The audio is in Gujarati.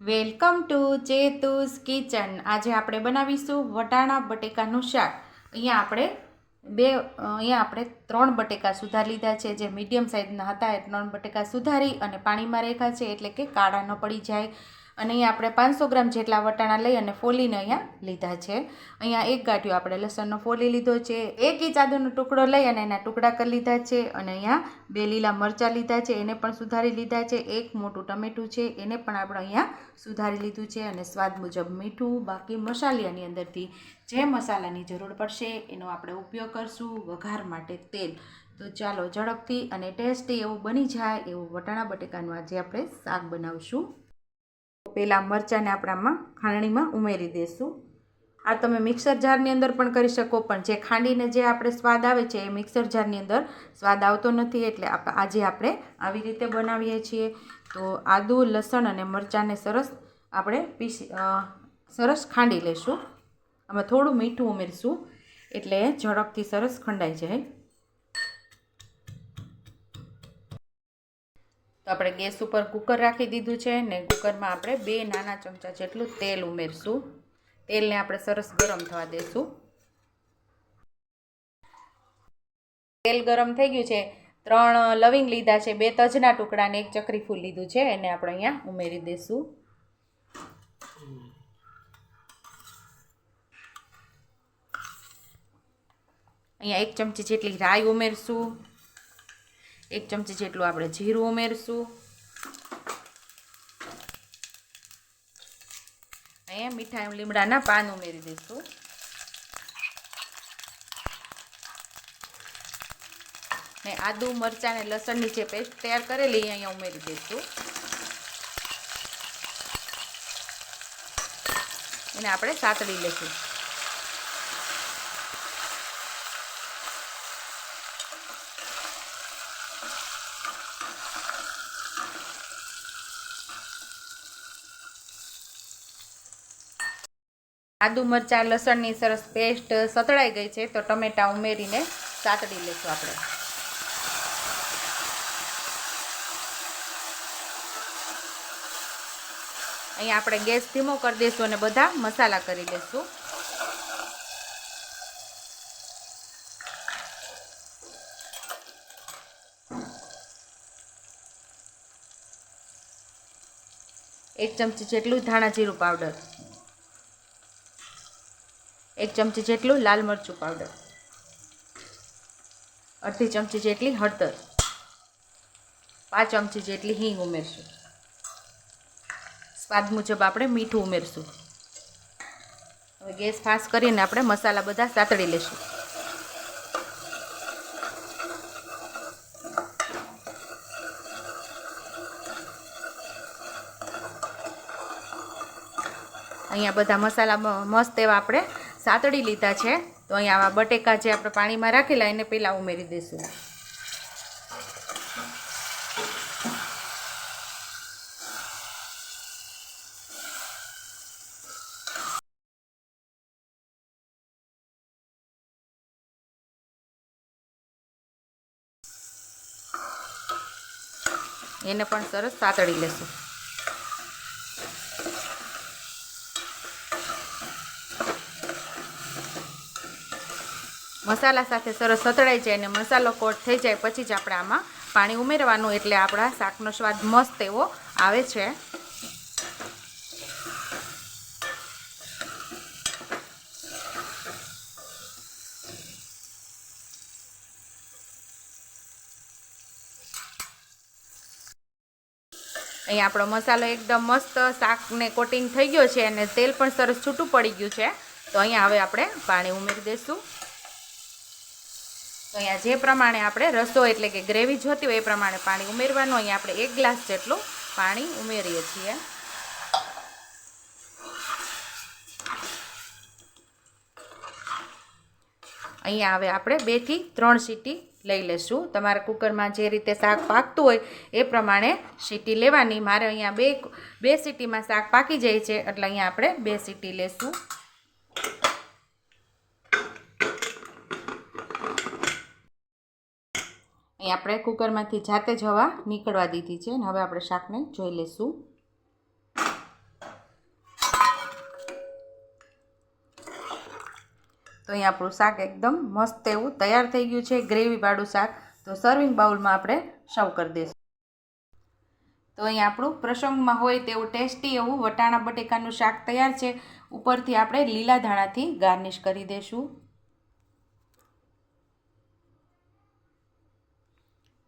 Welcome to ચેતુસ kitchen. આજે આપણે બનાવીશું વટાણા બટેકાનું શાક. અહીંયા આપણે બે, અહીંયા આપણે ત્રણ બટેકા સુધારી લીધા છે. જે મીડિયમ સાઇઝના હતા એ ત્રણ બટેકા સુધારી અને પાણીમાં રેખા છે એટલે કે કાળા ન પડી જાય. અને અહીંયા આપણે પાંચસો ગ્રામ જેટલા વટાણા લઈ અને ફોલીને અહીંયા લીધા છે. અહીંયા એક ગાંઠિયો આપણે લસણનો ફોલી લીધો છે. એક ઇંચ આદુનો ટુકડો લઈ અને એના ટુકડા કરી લીધા છે અને અહીંયા બે લીલા મરચાં લીધા છે. એને પણ સુધારી લીધા છે. એક મોટું ટમેટું છે. એને પણ આપણે અહીંયા સુધારી લીધું છે અને સ્વાદ મુજબ મીઠું, બાકી મસાલિયાની અંદરથી જે મસાલાની જરૂર પડશે એનો આપણે ઉપયોગ કરશું વઘાર માટે તેલ. તો ચાલો ઝડપથી અને ટેસ્ટી એવું બની જાય એવું વટાણા બટેકાનું આજે આપણે શાક બનાવશું. પહેલાં મરચાંને આપણે આમાં ખાંડણીમાં ઉમેરી દઈશું આ તમે મિક્સર જારની અંદર પણ કરી શકો, પણ જે ખાંડીને જે આપણે સ્વાદ આવે છે એ મિક્સર જારની અંદર સ્વાદ આવતો નથી, એટલે આજે આપણે આવી રીતે બનાવીએ છીએ. તો આદુ, લસણ અને મરચાંને સરસ આપણે પીસી સરસ ખાંડી લઈશું આમાં થોડું મીઠું ઉમેરીશું, એટલે ઝડપથી સરસ ખંડાઈ જાય. આપણે ગેસ ઉપર કુકર રાખી દીધું છે ને કુકરમાં આપણે બે નાના ચમચા જેટલું તેલ ઉમેરશું. તેલને આપણે સરસ ગરમ થવા દેશું. તેલ ગરમ થઈ ગયું છે. ત્રણ લવિંગ લીધા છે. બે તજના ટુકડાને એક ચકરી ફૂલ લીધું છે. એને આપણે અહીંયા ઉમેરી દઈશું અહીંયા એક ચમચી જેટલી રાઈ ઉમેરશું. એક ચમચી જેટલું આપણે જીરું ઉમેરશું. અહીંયા મીઠા લીમડાના પાન ઉમેરી દઈશું. ને આદુ, મરચાં ને લસણની જે પેસ્ટ તૈયાર કરેલી અહીંયા ઉમેરી દઈશું. એને આપણે સાતળી લઈશું. આદુ મરચાં, લસણની સરસ પેસ્ટ સતળાઈ ગઈ છે, તો ટમેટાં ઉમેરીને સાતડી લઈશું આપણે. અહીંયા આપણે ગેસ ધીમો કરી દઈશું અને બધા મસાલા કરી લઈશું એક ચમચી જેટલું ધાણા જીરું પાવડર. એક ચમચી જેટલું લાલ મરચું પાવડર અડધી ચમચી જેટલી હળદર. પાંચ ચમચી જેટલી હિંગ ઉમેરશું. સ્વાદ મુજબ આપણે મીઠું ઉમેરશું. હવે ગેસ ફાસ્ટ કરીને આપણે મસાલા બધા સાતળી લેશું. અહીંયા બધા મસાલા મસ્ત એવા આપણે સાતળી લીધા છે. તો અહીંયા આવા બટેકા જે આપણે પાણીમાં રાખેલા એને પહેલાં ઉમેરી દઈશું. એને પણ સરસ સાતળી લેશું. મસાલા સાથે સરસ સતળાઈ જાય અને મસાલો કોટ થઈ જાય પછી જ આપણે આમાં પાણી ઉમેરવાનું એટલે આપણા શાકનો સ્વાદ મસ્ત એવો આવે છે. અહીંયા આપણો મસાલો એકદમ મસ્ત શાકને કોટિંગ થઈ ગયો છે અને તેલ પણ સરસ છૂટું પડી ગયું છે. તો અહીંયા હવે આપણે પાણી ઉમેરી દઈશું. તો અહીંયા જે પ્રમાણે આપણે રસો એટલે કે ગ્રેવી જોતી હોય એ પ્રમાણે પાણી ઉમેરવાનું. અહીંયા આપણે એક ગ્લાસ જેટલું પાણી ઉમેરીએ છીએ. અહીંયા હવે આપણે બેથી ત્રણ સીટી લઈ લેશું. તમારા કુકરમાં જે રીતે શાક પાકતું હોય એ પ્રમાણે સીટી લેવાની. મારે અહીંયા બે બે સીટીમાં શાક પાકી જાય છે, એટલે અહીંયા આપણે બે સીટી લેશું. આપણે કુકરમાંથી જાતે જ હવા નીકળવા દીધી છે અને હવે આપણે શાકને જોઈ લઈશું. તો અહીં આપણું શાક એકદમ મસ્ત એવું તૈયાર થઈ ગયું છે, ગ્રેવીવાળું શાક. તો સર્વિંગ બાઉલમાં આપણે સર્વ કરી દઈશું. તો અહીં આપણું પ્રસંગમાં હોય તેવું ટેસ્ટી એવું વટાણા બટેકાનું શાક તૈયાર છે. ઉપરથી આપણે લીલા ધાણાથી ગાર્નિશ કરી દઈશું.